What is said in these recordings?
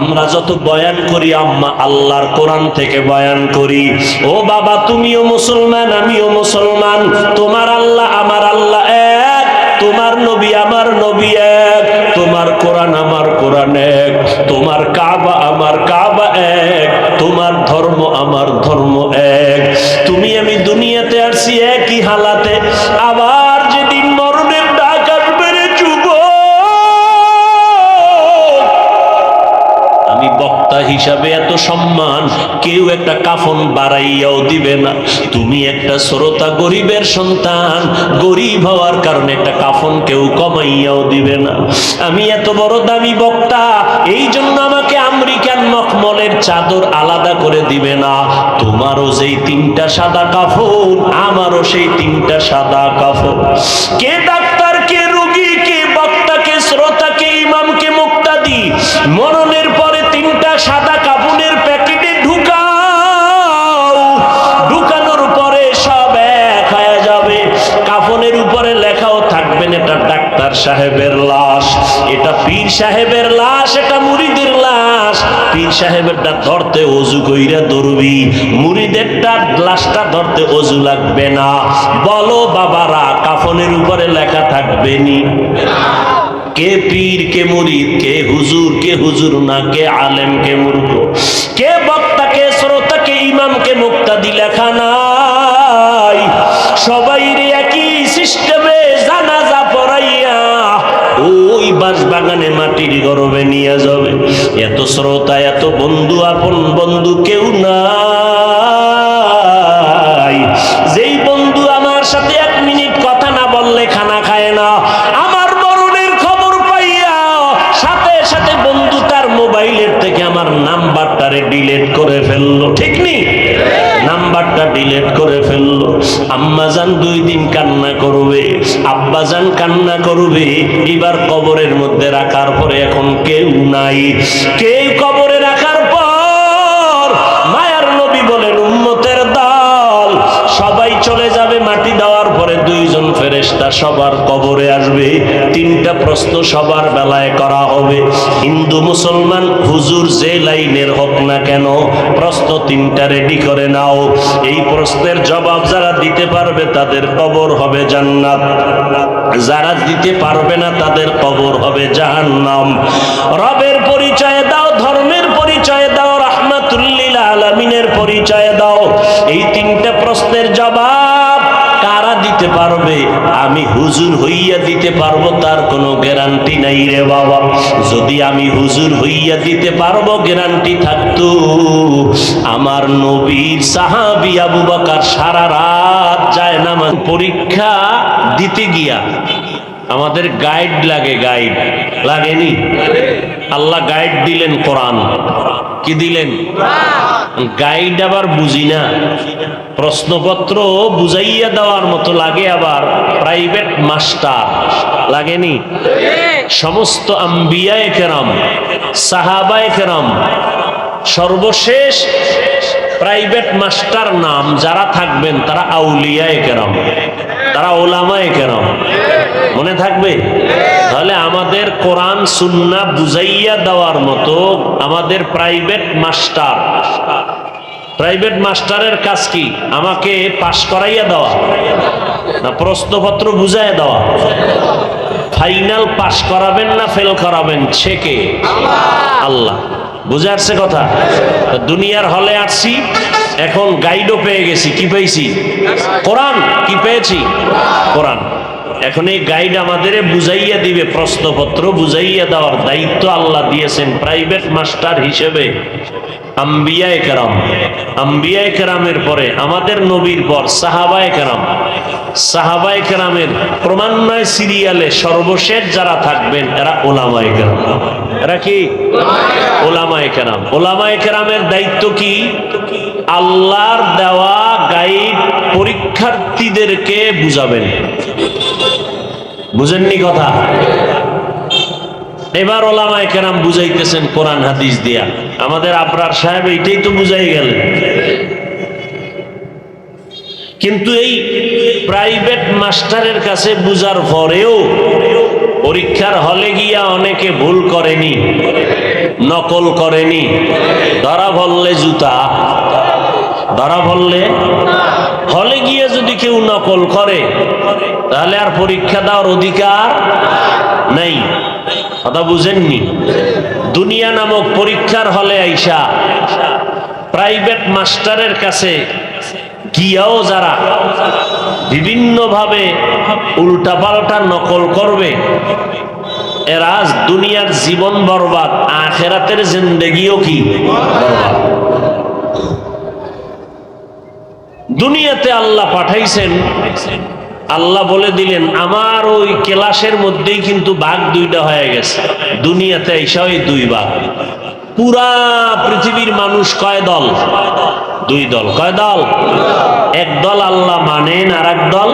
আমরা যত বয়ান করি, আম্মা আল্লাহর কোরআন থেকে বয়ান করি। ও বাবা, তুমিও মুসলমান, আমিও মুসলমান। তোমার আল্লাহ আমার আল্লাহ এক, তোমার নবী আমার নবী এক, তোমার কোরআন আমার কোরআন এক, তোমার কাবা আমার কাবা এক, তোমার ধর্ম আমার ধর্ম এক। তুমি আমি দুনিয়াতে আমি বক্তা হিসাবে এত সম্মান, কেউ একটা কাফন বাড়াইয়াও দিবে না। তুমি একটা শ্রোতা গরিবের সন্তান, গরিব হওয়ার কারণে একটা কাফন কেউ কমাইয়াও দিবে না। আমি এত বড় দামি বক্তা এই জন্য আমাকে আমেরিকান মখমলের চাদর আলাদা করে দিবে না। তোমারও যেই তিনটা সাদা কাফন, আমারও সেই তিনটা সাদা কাফন। কে ডাক্তার, কে রোগী, কে বক্তা, কে শ্রোতা, কে ইমামকে মুক্তাদি? মরণের ডাক্তার সাহেবের লাশ। এটা পীর সাহেবের লাশ, এটা মুরিদের লাশ। পীর সাহেবেরটা ধরতে অজু কইরা ধরবি। মুরিদেরটা লাশটা ধরতে অজু লাগবে না। বলো বাবারা, কাফনের উপরে লেখা থাকবে নি। কে পীর, কে মুরিদ, কে হুজুর কে হুজুর না, কে আলেম, কে মূর্খ। কে বক্তা, কে শ্রোতা, কে ইমাম, কে মুক্তাদি লেখা নাই। সবাই রে একই সিস্টেমে বাস বাগানে মাটির গরবে নিয়ে যাবে। এত শ্রোতা, এত বন্ধু, আপন বন্ধু কেউ নাই। যেই বন্ধু আমার সাথে এক মিনিট কথা না বললে খানা খায় না। আমার মরণের খবর পাইয়া সাথে সাথে বন্ধু তার মোবাইলের থেকে আমার নাম্বারটারে ডিলিট করে ফেলল। ঠিক নেই নাম্বারটা ডিলিট করে ফেলল। আম্মাজান দুই দিন কান্না করবে। আব্বাজান কান্না করবে এবার কবরের মধ্যে রাখার পরে এখন কেউ নাই। কেউ কবরে ফেরেশতা সবার কবরে আসবে, তিনটা প্রশ্ন সবার বেলায় করা হবে। হিন্দু, মুসলমান, হুজুর যে লাইনের হোক না কেন, প্রশ্ন তিনটা রেডি করে নাও। এই প্রশ্নের জবাব যারা দিতে পারবে তাদের কবর হবে জান্নাত। যারা দিতে পারবে না তাদের কবর হবে জাহান্নাম। রবের পরিচয় দাও, ধর্মের পরিচয় দাও রাহমাতুল্লিল আলামিনের পরিচয় দাও। এই তিনটা প্রশ্নের জবাব দিতে পারবে, আমি হুজুর হইয়া দিতে পারব, তার কোনো গ্যারান্টি নাই রে বাবা। যদি আমি হুজুর হইয়া দিতে পারব, গ্যারান্টি থাকতো। আমার নবীর সাহাবি আবু বাকার সারা রাত যায় না পরীক্ষা দিতে গিয়া। আমাদের গাইড লাগে, গাইড। লাগেনি? আল্লাহ গাইড দিলেন কোরআন। কি দিলেন? গাইড আবার বুঝি না। প্রশ্নপত্র বুঝাইয়া দেওয়ার মতো লাগে আবার প্রাইভেট মাস্টার। লাগেনি সমস্ত আম্বিয়ায় কেরাম, সাহাবায় কেরাম, সর্বশেষ প্রাইভেট মাস্টার নাম যারা থাকবেন, তারা আউলিয়ায় কেরাম, তারা ওলামায় কেরাম। মনে থাকবে? তাহলে আমাদের কোরআন সুন্না বুঝাইয়া দেওয়ার মতো আমাদের প্রাইভেট মাস্টার প্রাইভেট মাস্টারের কাজ কি? আমাকে পাশ করাইয়া দেওয়া না প্রশ্নপত্র বুঝাইয়া দেওয়া? ফাইনাল পাশ করাবেন না ফেল করাবেন? ছেকে? আল্লাহ। বুঝে আসছে কথা? দুনিয়ার হলে আসছি, এখন গাইডও পেয়ে গেছি। কি পেয়েছি? কোরআন। কি পেয়েছি? কোরআন। এখন এই গাইড আমাদের বুঝাইয়া দিবে, প্রশ্নপত্র বুঝাইয়া দেওয়ার দায়িত্ব আল্লাহ দিয়েছেন প্রাইভেট মাস্টার হিসেবে। আম্বিয়ায় কেরাম আম্বিয়ায় কেরামের পরে আমাদের নবীর পর সাহাবায় কেরাম সাহাবায় কেরামের ক্রমান্বয়ে সিরিয়ালে সর্বশেষ যারা থাকবেন, এরা ওলামায় কেরাম এরা কি? ওলামায় কেরাম ওলামায় কেরামের দায়িত্ব কি? আল্লাহর দেওয়া গাইড পরীক্ষার্থীদেরকে বুঝাবেন। বুঝেননি কথা? এবার ওলামায় কেরাম বুঝাইতেছেন কোরআন হাদিস দিয়া। আমাদের আবরার সাহেব এইটাই তো বুঝাই গেলেন। কিন্তু এই প্রাইভেট মাস্টারের কাছে বুঝার পরেও পরীক্ষার হলে গিয়া অনেকে ভুল করেনি, নকল করেনি। ধরা বললে জুতা, ধরা বললে হলে গিয়ে যদি কেউ নকল করে, তাহলে আর পরীক্ষা দেওয়ার অধিকার নেই। কথা বুঝেননি? দুনিয়া নামক পরীক্ষার হলে আইসা প্রাইভেট মাস্টারের কাছে গিয়াও যারা বিভিন্নভাবে উল্টাপাল্টা নকল করবে, এরা দুনিয়ার জীবন বরবাদ, আখেরাতের জিন্দেগিও কি দুনিয়াতে আল্লাহ পাঠাইছেন আল্লাহ বলে দিলেন, আমার ওই ক্লাসের মধ্যেই কিন্তু ভাগ দুইটা হয়ে গেছে। দুনিয়াতে এসে দুই ভাগ পুরা পৃথিবীর মানুষ কয় দল? দুই দল। কয় দল? এক দল আল্লাহ মানেন আর এক দল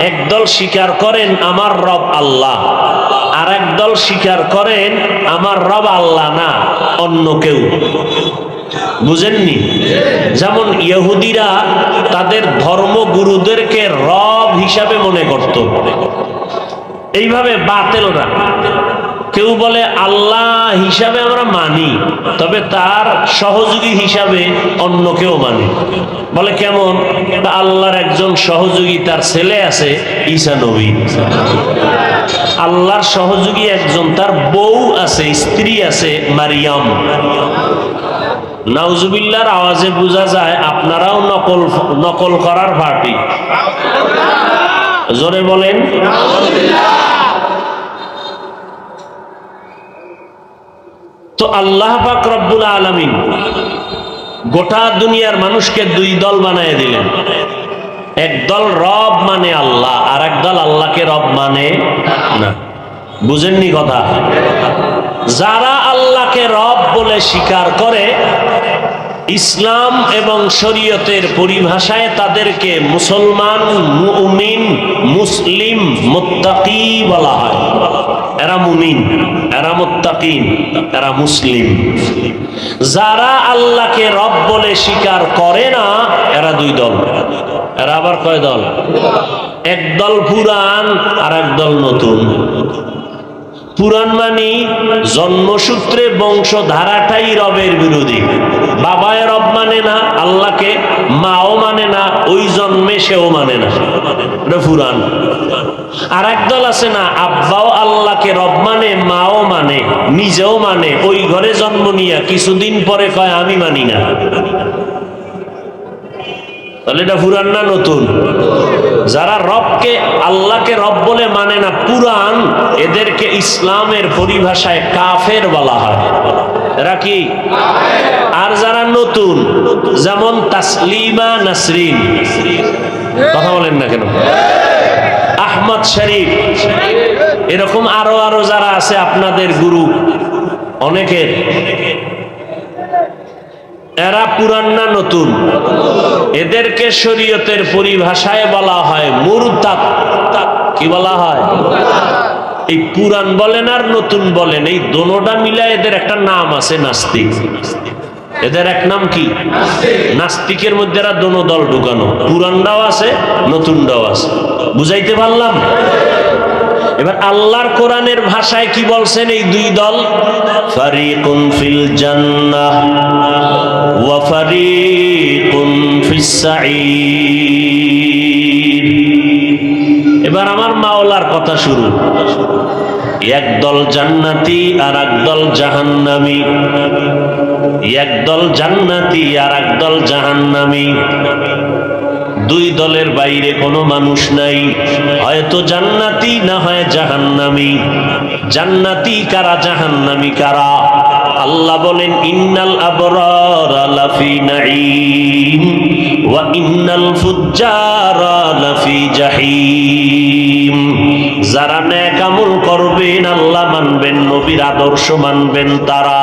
এক দল স্বীকার করেন, আমার রব আল্লাহ। আর এক দল স্বীকার করেন, আমার রব আল্লাহ না, অন্য কেউ। বুঝেননি? যেমন ইহুদিরা তাদের ধর্মগুরুদেরকে রব হিসাবে মনে করত। এইভাবে বাতেলরা। কেউ বলে, আল্লাহ হিসাবে আমরা মানি, তবে তার সহযোগী হিসাবে অন্য কেউ মানি। বলে, কেমন? আল্লাহর একজন সহযোগী তার ছেলে আছে, ঈসা নবী। আল্লাহর সহযোগী একজন, তার বউ আছে, স্ত্রী আছে, মারিয়াম। নাউজুবিল্লার আওয়াজে বোঝা যায় আপনারাও নকল নকল করার পার্টি জোরে বলেন। তো আল্লাহ পাক রব্বুল আলামিন গোটা দুনিয়ার মানুষকে দুই দল বানায় দিলেন। এক দল রব মানে আল্লাহ আর এক দল আল্লাহকে রব মানে না। বুঝেননি কথা? যারা আল্লাহকে রব বলে স্বীকার করে, ইসলাম এবং শরীয়তের পরিভাষায় তাদেরকে মুসলমান, মুমিন, মুসলিম, মুত্তাকি বলা হয়। এরা মুমিন, এরা মুত্তাকিন এরা মুসলিম। যারা আল্লাহকে রব বলে স্বীকার করে না, এরা দুই দল। এরা আবার কয় দল? এক দল পুরান আর এক দল নতুন। পুরাণ মানি জন্মসূত্রে বংশধারাটাই রবের বিরোধী। বাবায় রব মানে না, আল্লাহকে মাও মানে না, ওই জন্মে সেও মানে না। এটা পুরাণ। আর একদল আছে না, আব্বাও আল্লাহকে রব মানে মাও মানে নিজেও মানে ওই ঘরে জন্ম নিয়া কিছুদিন পরে কয়, আমি মানি না। তাহলে এটা পুরান না নতুন? যারা রবকে আল্লাহকে রব বলে মানে না পুরান এদেরকে ইসলামের পরিভাষায় কাফের বলা হয়। এরা কি? আর যারা নতুন, যেমন তাসলিমা নাসরিন। কথা বলেন না কেন? আহমদ শরীফ। এরকম আরও আরও যারা আছে আপনাদের গুরু, অনেকের। এরা পুরান না নতুন? এদেরকে শরীয়তের পরিভাষায় বলা হয় মুরতাদ। কি বলা হয়? এই পুরান বলেন আর নতুন বলেন, এই দোনোটা মিলে এদের একটা নাম আছে নাস্তিক। এদের এক নাম কি? নাস্তিকের মধ্যে দোনো দল ঢুকানো। পুরানটাও আছে, নতুনটাও আছে। বুঝাইতে পারলাম? এবার আল্লাহর কোরআনের ভাষায় কি বলছেন এই দুই দল? ফারিকুন ফিল জান্নাহ ওয়া ফারিকুন ফিস এবার আমার মাওলার কথা শুরু। একদল জান্নাতি আর একদল জাহান্নামী। একদল জান্নাতি আর একদল জাহান্নামী। দুই দলের বাইরে কোনো মানুষ নাই। হয়তো জান্নাতি না হয় জাহান্নামি। জান্নাতি কারা, জাহান্নামি কারা? আল্লাহ বলেন, ইন্নাল আবরার লাফি নাঈম ওয়া ইন্নাল ফুজ্জার লাফি জাহিম। যারা নেক আমল করবেন, আল্লাহ মানবেন, নবীর আদর্শ মানবেন তারা।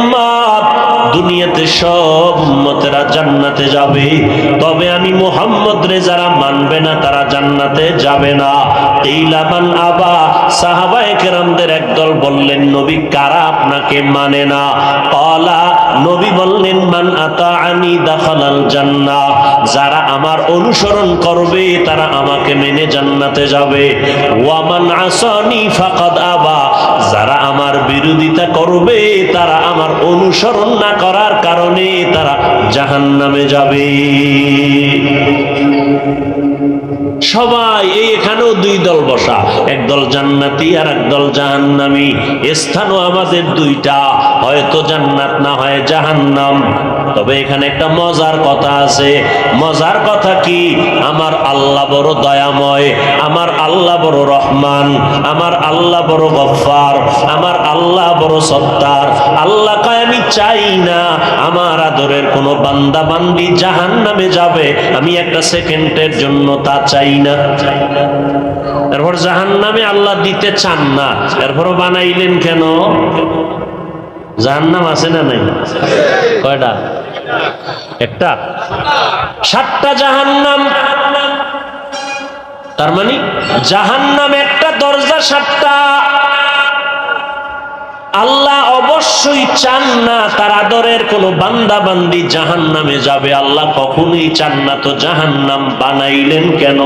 দুনিয়াতে সব উম্মতেরা জান্নাতে যাবে। তবে আমি মোহাম্মদ রে যারা মানবে না, তারা জান্নাতে যাবে না। একদল বললেন, নবী কারা আপনাকে মানে না? কলা নবী বললেন, মান আতাআনি দাখালাল জান্নাহ যারা আমার অনুসরণ করবে, তারা আমাকে মেনে জান্নাতে যাবে। ওয়ামান আসানি ফাকাদ আবা। যারা আমার বিরোধিতা করবে, তারা আমার অনুসরণ না করার কারণে তারা জাহান্নামে যাবে। সবাই এই এখানেও দুই দল বসা। একদল জান্নাতি আর একদল জাহান্নামি। স্থানও আমাদের দুইটা। হয়তো জান্নাত, না হয় জাহান্নাম। তবে এখানে একটা মজার কথা আছে। মজার কথা কি? আমার আল্লাহ বড় দয়াময়, আমার আল্লাহ বড় রহমান, আমার আল্লাহ বড় গফফার, আমার আল্লাহ বড় সত্তার, আল্লাহ চাই না। আমার আদরের কোনো বান্দা বান্দি জাহান নামে যাবে, আমি একটা সেকেন্ডের জন্য তা চাই না। এরপর জাহান নামে আল্লাহ দিতে চান না। এরপরও বানাইলেন কেন? জাহান্নাম আছে না নাই? কয়টা? একটা। সাতটা জাহান্নাম। তার মানে জাহান্নাম একটা, দরজা সাতটা। আল্লাহ অবশ্যই চান না তার আদরের কোনো বান্দা বান্দি জাহান নামে যাবে। আল্লাহ কখনোই চান না তো জাহান নাম বানাইলেন কেন?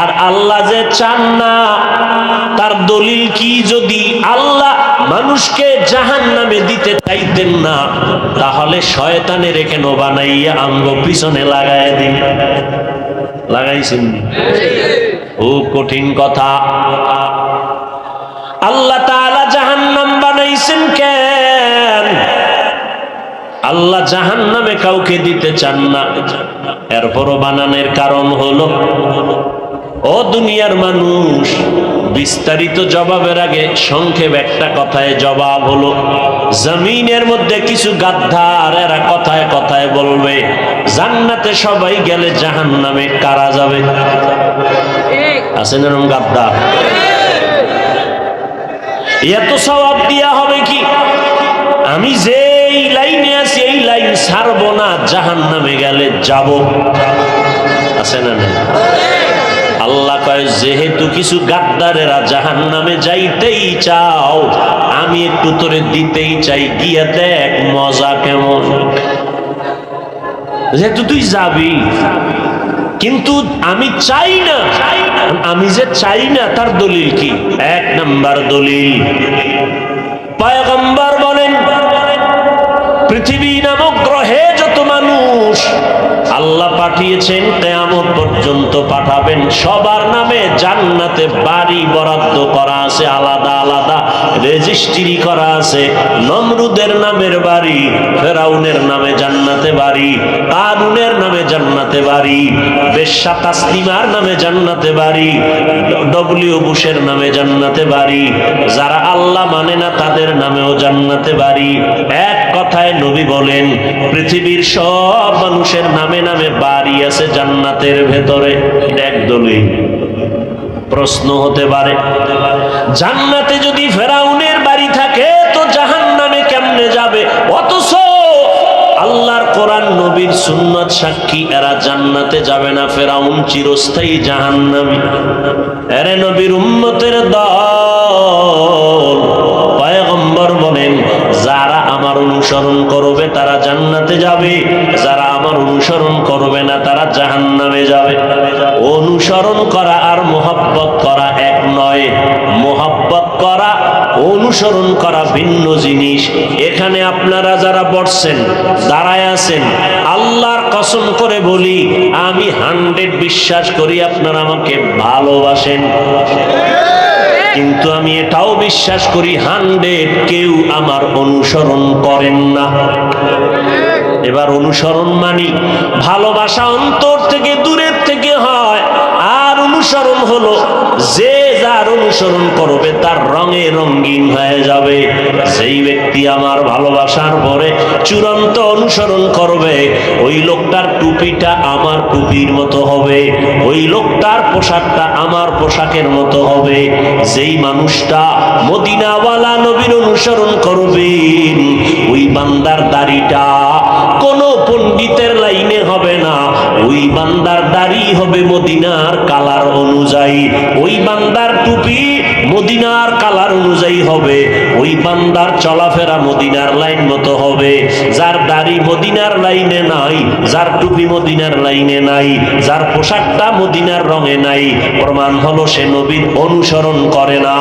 আর আল্লাহ যে চান না, তার দলিল কি যদি আল্লাহ মানুষকে জাহান নামে দিতে চাইতেন না, তাহলে শয়তানের কেন বানাইয়া আঙ্গ পিছনে লাগায় দিন। লাগাইছেন ও কঠিন কথা। আল্লাহ জাহান্নামে কাউকে দিতে চান না। এরপরও বানানোর কারণ হলো, ও দুনিয়ার মানুষ, বিস্তারিত জবাবের আগে সংক্ষেপ একটা কথায় জবাব হলো, জমিনের মধ্যে কিছু গাদ্দার এরা কথায় কথায় বলবে, জান্নাতে সবাই গেলে জাহান্নামে কারা যাবে? আছেন এরকম গাদ্দার? এত সবাব দিয়া হবে কি? আমি যেই ছাড়বো না জাহান নামে গেলে যাব। আছে না নাই? আল্লাহ কয়, যেহেতু কিছু গাদ্দারেরা জাহান নামে যাইতেই চাও, আমি একটু তোরে দিতেই চাই, গিয়ে দেখ মজা কেমন। যেহেতু তুই যাবি, কিন্তু আমি চাই না। আমি যে চাই না, তার দলিল কি? এক নাম্বার দলিল। পয়গম্বর আল্লাহ পাঠিয়েছেন, কেয়ামত পর্যন্ত পাঠাবেন। সবার নামে জান্নাতে বাড়ি বরাদ্দ করা আছে, আলাদা আলাদা। রেজিস্ট্রি করা আছে, নমরুদের নামের বাড়ি, ফেরাউনের নামে জান্নাতে বাড়ি, কারুনের নামে জান্নাতে বাড়ি, বেশ্যা তাসলিমার নামে জান্নাতে বাড়ি, ডব্লিউ বুশের নামে জান্নাতে বাড়ি। যারা আল্লাহ মানে না, তাদের নামেও জান্নাতে বাড়ি। এক কথায় নবী বলেন, পৃথিবীর সব মানুষের নামে নামে বাড়ি আছে জান্নাতের ভেতরে। এক দলিল। প্রশ্ন হতে পারে, জান্নাতে যদি ফেরাউনের বাড়ি থাকে, তো জাহান নামে কেমনে যাবে? অথচ আল্লাহর কোরআন, নবীর সুন্নত সাক্ষী, এরা জান্নাতে যাবে না, ফেরাউন চিরস্থায়ী জাহান্নামী। এরে নবীর উম্মতের দল অনুসরণ করা ভিন্ন জিনিস। এখানে আপনারা যারা বসছেন, দাঁড়ায় আছেন, আল্লাহর কসম করে বলি, আমি হান্ড্রেড বিশ্বাস করি আপনারা আমাকে ভালোবাসেন। কিন্তু আমি এটাও বিশ্বাস করি, হান্ড্রেড কেউ আমার অনুসরণ করেন না। এবার অনুসরণ মানি, ভালোবাসা অন্তর থেকে, দূরের থেকে হয়, আর অনুসরণ হলো যে যার অনুসরণ করবে, তার রঙে রঙিন হয়ে যাবে। সেই ব্যক্তি আমার ভালোবাসার পরে চূড়ান্ত অনুসরণ করবে, ওই লোকটার টুপিটা আমার টুপির মতো হবে, ওই লোকটার পোশাকটা আমার পোশাকের মতো হবে। যেই মানুষটা মদিনাওয়ালা নবীর অনুসরণ করবেন ওই বান্দার দাড়িটা কোন পণ্ডিতের লাইনে হবে না। ওই বান্দার দাড়ি হবে মদিনার কালার অনুযায়ী। ওই বান্দার টুপি মদিনার কালার অনুযায়ী হবে। ওই বান্দার চলাফেরা মদিনার লাইন মতো হবে। যার দাড়ি মদিনার লাইনে নাই, যার টুপি মদিনার লাইনে নাই, যার পোশাকটা মদিনার রঙে নাই, প্রমাণ হলো সে নবীর অনুসরণ করে না।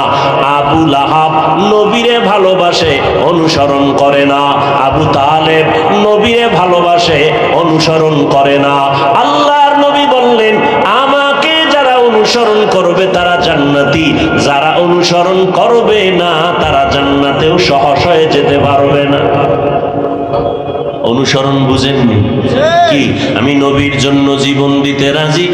আবু লাহাব নবীরে ভালোবাসে, অনুসরণ করে না। আবু তালেব নবীরে ভালোবাসে, অনুসরণ করে না। আল্লাহর নবী বললেন অনুসরণ করবে তারা জান্নাতি। যারা অনুসরণ করবে না তারা জান্নাতেও সহস হয়ে যেতে পারবে না। অনুসরণ বুঝেননি? কি? আমি নবীর জন্য জীবন দিতে রাজি?